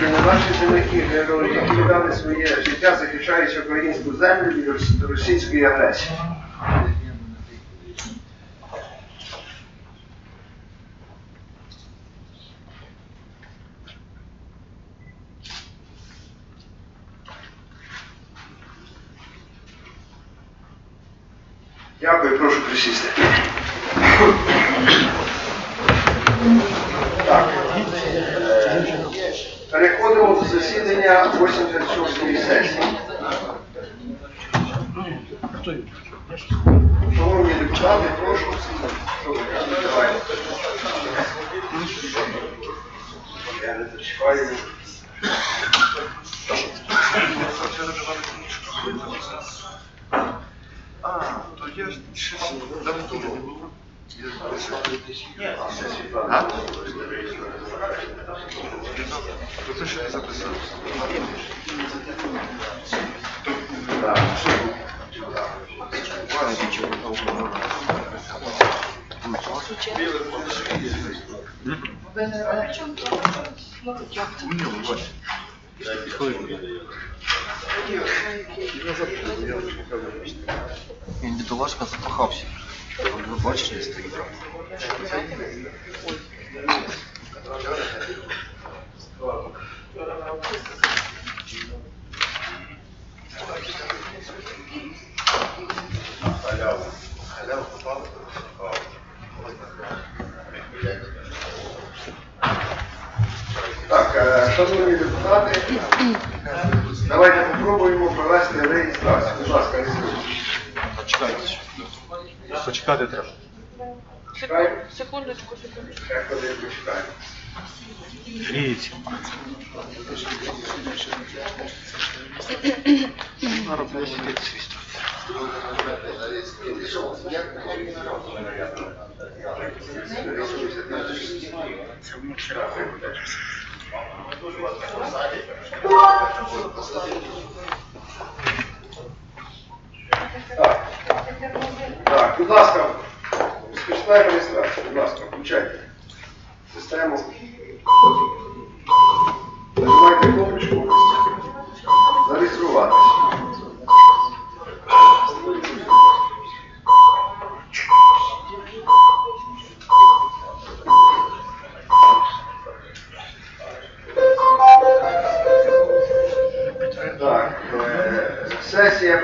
України наші земляки, герої, які віддали своє життя, захищаючи українську землю від російської агресії. Дякую, прошу присісти. Так. е, Переходимо до засідання 86-ї сесії. Шановні депутати, прошу. Я не зачекаю. А, то я ж давно не було. А? Він бідолашка запахався. Ви бачите, не стоїть. Почекати треба. Секундочку, секундочку. Гріється. Так. Так, будь ласка, розпочинаємо реєстрацію. Будь ласка, включайте систему.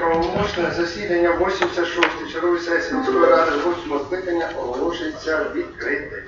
Правомочне засідання 86 чергової сесії міської ради 8 скликання оголошується відкритим.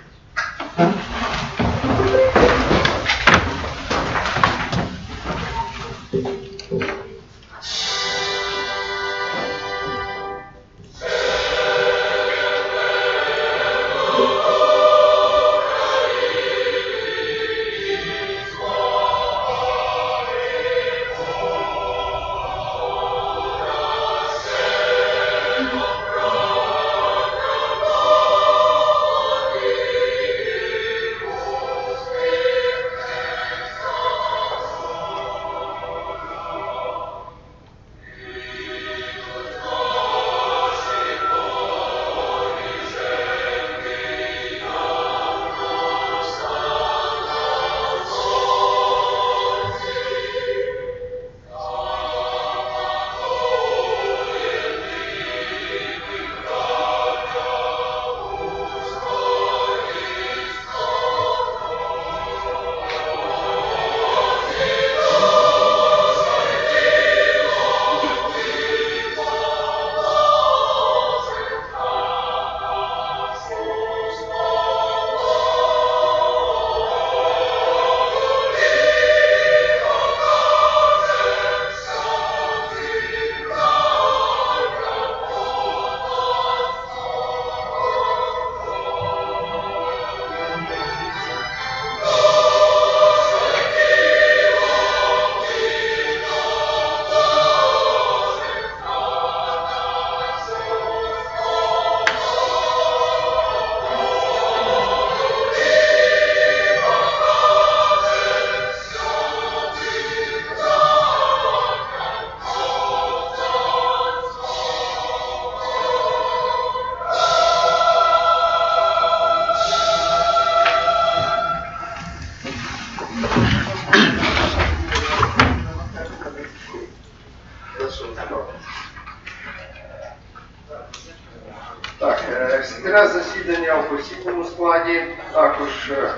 Складі, також е,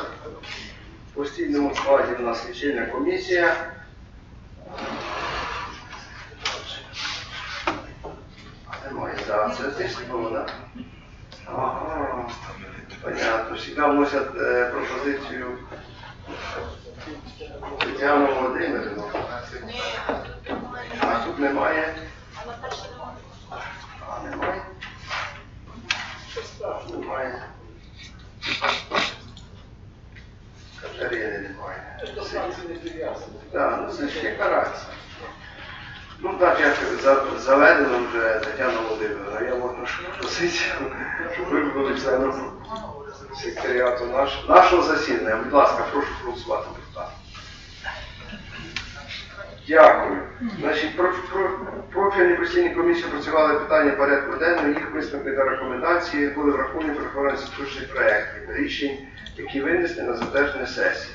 в постійному складі у нас лічильна комісія. Немає, це ти було, так? Ага, понятно. Всегда вносять е, пропозицію Тетяну Володимирівну. А тут немає. А, немає. Немає. Катерини немає. Так, ну це ж яка. Ну так, як за- заведено вже Тетяна Володимирівна, я можу пропозицію, щоб ви були членом секретаріату наш, нашого засідання. Будь ласка, прошу голосувати депутати. Дякую. Значить, про, про, профільні постійні комісії працювали питання порядку денного, їх та рекомендації були враховані при формуванні проєктів, рішень, які винесли на затвердження сесії,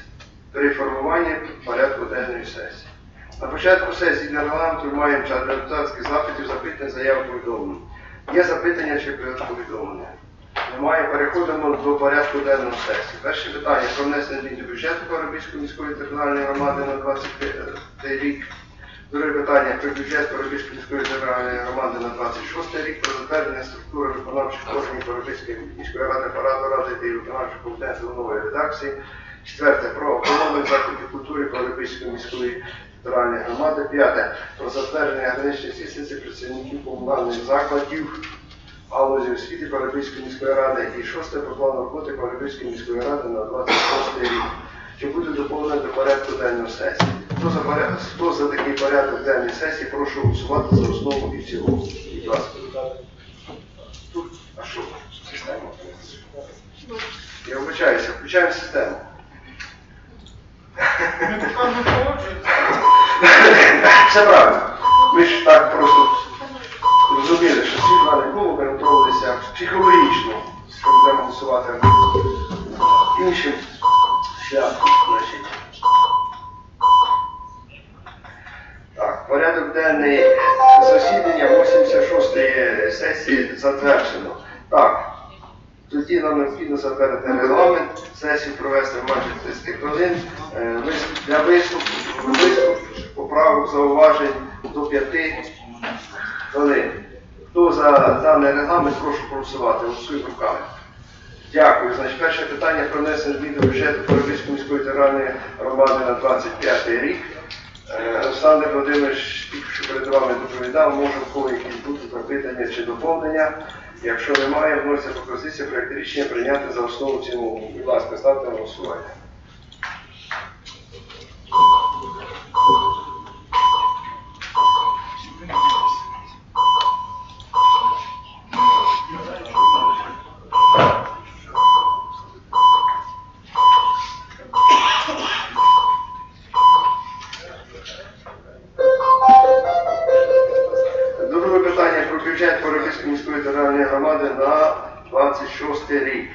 при формуванні порядку денної сесії. На початку сесії для регламенту маємо час для депутатських запитів, запитань, заяв повідомлень. Є запитання чи повідомлення? Немає. Переходимо до порядку денного сесії. Перше питання про внесення змін до бюджету Парубійської міської територіальної громади на 25 рік. Друге питання про бюджет Парубійської міської територіальної громади на 26 рік, про затвердження структури виконавчих органів Парубійської міської ради, апарату ради та виконавчих компетенцій у нової редакції. Четверте про автономних заходів культури Парубійської міської територіальної громади. П'яте про затвердження граничних чисельниці працівників комунальних закладів галузі освіти Парубійської міської ради і шосте про план роботи Парубійської міської ради на 26 рік. Чи буде доповнено до порядку денної сесії? Хто за, порядок, хто за такий порядок денної сесії, прошу голосувати за основу і в цілому. Будь ласка. А що? Система. Я вибачаюся, включаємо систему. Все правильно. Ми ж так просто розуміли, що світла не було, ми психологічно, що будемо голосувати іншим шляхом. Значить. Так, порядок денний засідання 86-ї сесії затверджено. Так, тоді нам необхідно затвердити регламент, сесію провести майже 30 хвилин. Е, Для виступу, виступ, поправок, зауважень до 5 хвилин. Хто за даний регламент, прошу голосувати. Голосуємо руками. Дякую. Значить, перше питання про внесення змін до бюджету Парубійської міської територіальної громади на 25 рік. Олександр Володимирович що перед вами доповідав, може в кого якісь бути запитання чи доповнення. Якщо немає, вноситься пропозиція проєкт рішення прийняти за основу цілому. Будь ласка, ставте голосування. Територіальної громади на 26 рік.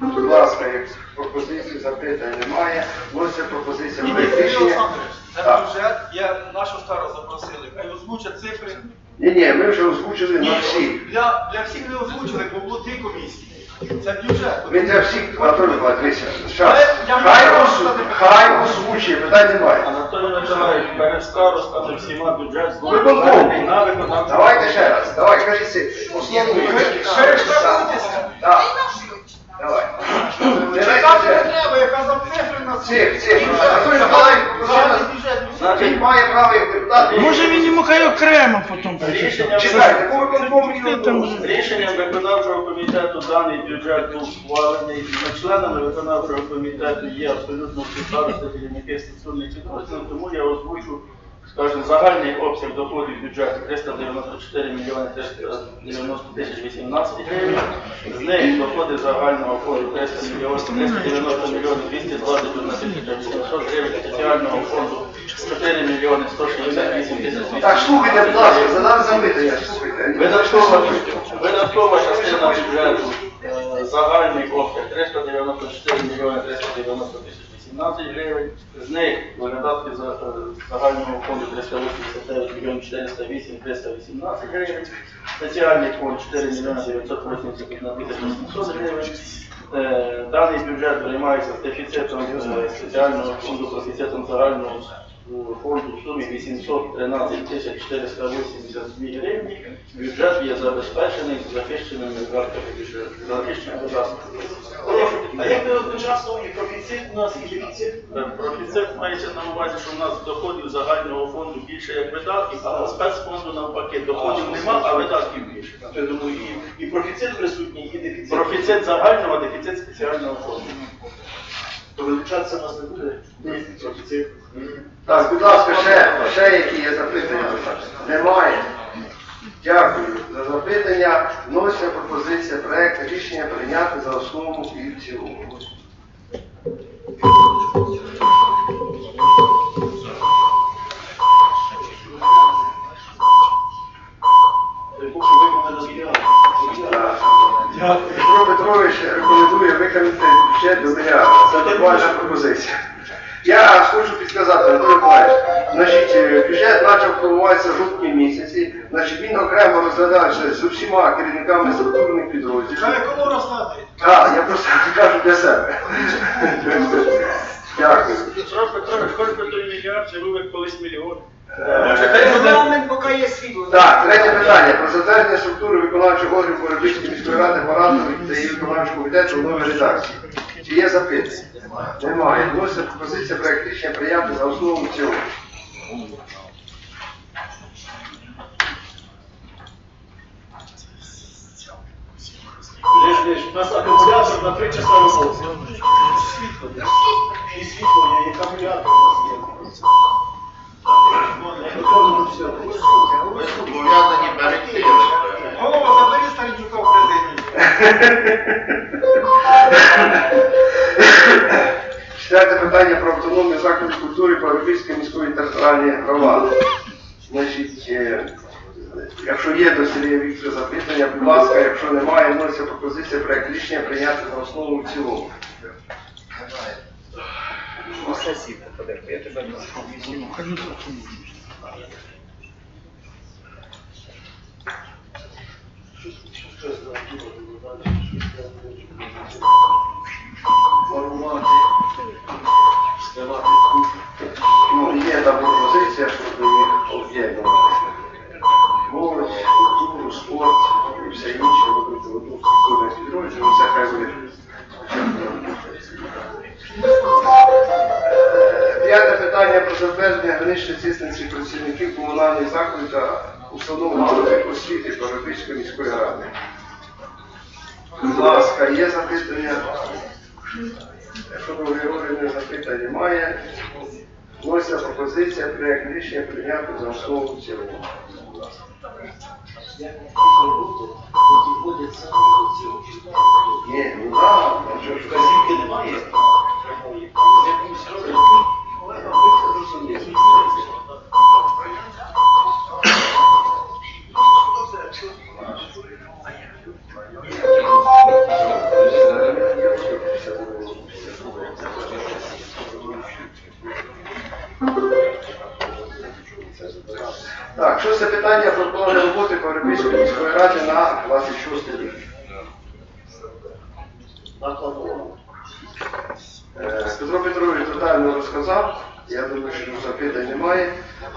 Будь ласка, як пропозицій, запитань немає. Вноситься пропозиція проєкт рішення. Так. бюджет, я нашу стару запросили, хай озвучать цифри. Ні, ні, ми вже озвучили Ні, на всіх. для, для всіх не озвучили, бо було дві комісії. Це бюджет. Ми для всіх, Анатолій задати Хай озвучує, питань немає. Миколаївич, перед старостами всіма бюджет зроблений на виконавчу. Давайте ще раз, давай, кажи цифри. Основну. Перештовхуйтеся. Так, давай. Читати не треба, я казав цифри на Цифр, Він має право як депутат. Може він йому хай окремо потім Чекайте, виконкому рішенням виконавчого комітету даний бюджет був схвалений. За членами виконавчого комітету є абсолютно старости, керівники структурних підрозділів, тому я озвучу, скажімо, загальний обсяг доходів бюджету 394 мільйони 390 тисяч 18 гривень. З них доходи загального фонду 300 мільйонів 390 мільйонів 221 тисяча 900 гривень, спеціального фонду 4 мільйони 168 тисяч 200 Так, слухайте, будь ласка, задали запитання, слухайте. Видаткова, видаткова частина бюджету, е, загальний обсяг 394 мільйони 390 тисяч 18 гривень. З них видатки за е, загального фонду 389 мільйонів 408 318 гривень. Спеціальний фонд 4 мільйони 981 тисяча 700 гривень. Е, Даний бюджет приймається з дефіцитом е, спеціального фонду профіцитом загального фонду в сумі 813 тисяч 482 гривні. Бюджет є забезпечений захищеними видатками бюджету. Захищеними видатками. А як ви одночасно і профіцит у нас і дефіцит? Профіцит мається на увазі, що в нас доходів загального фонду більше як видатків, а спецфонду навпаки доходів нема, а видатків більше. Я думаю, і, і профіцит присутній, і дефіцит. Профіцит загального, а дефіцит спеціального фонду. То вилучатися у нас не буде. Профіцит. Так, будь ласка, ще, ще які є запитання? Немає. Дякую за запитання. Вноситься пропозиція проект рішення прийняти за основу і в цілому. Петро Петрович рекомендує виконати бюджет до мільярда. Це нормальна пропозиція. Я хочу підказати, Анатолій Миколаївич, значить, е, бюджет почав формуватися в жовтні місяці, значить, він окремо розглядався з усіма керівниками структурних підрозділів. кому розказує? Так, я просто кажу для себе. Дякую. Петро Петрович, хоч би той мільярд, був колись мільйон. Е, поки є світло. Так, третє питання. Про затвердження структури виконавчого органу Поребричської міської ради Баранової та її виконавчого комітету в новій редакції. Чи є запитання? Немає. Вноситься пропозиція проект рішення прийняти за основу в цілому. У нас акумулятор на три часа роботи. Світло, де? І світло і акумулятор у нас є. Голова, забери Старичука в президію. Четверте питання про автономію закладів культури Поребричської міської територіальної громади. Значить, е, якщо є до Сергія Віктора запитання, будь ласка, якщо немає, вноситься пропозиція проект рішення прийняти за основу в цілому. Формувати, здавати освіти Парабільської міської ради. Будь ласка, є запитання? Якщо Григорівни запитань немає, вноситься пропозиція проєкт рішення прийняти за основу в цілому. Ні, ну так, а що ж Вказівки немає. Я думаю, що запитань немає.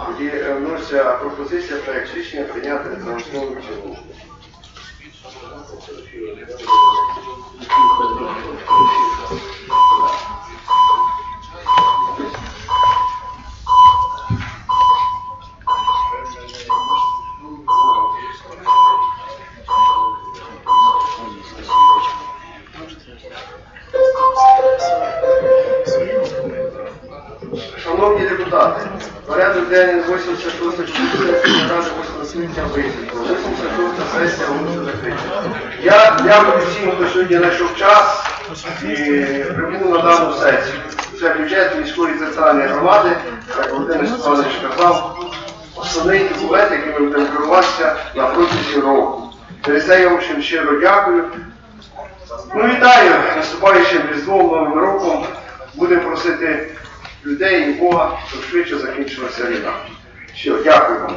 Тоді е, вноситься пропозиція проект рішення прийняти за основу в Thank Шановні сесія оголошена закрита. Я дякую всім, хто сьогодні знайшов час і прибув на дану сесію. Це бюджет міської територіальної громади, як Володимир Степанович казав, основний документ, який ми будемо керуватися на протязі року. Через це я вам щиро дякую. Ну, вітаю наступаючим Різдвом Новим роком. будемо просити людей і Бога, щоб швидше закінчилася війна. Все, дякую.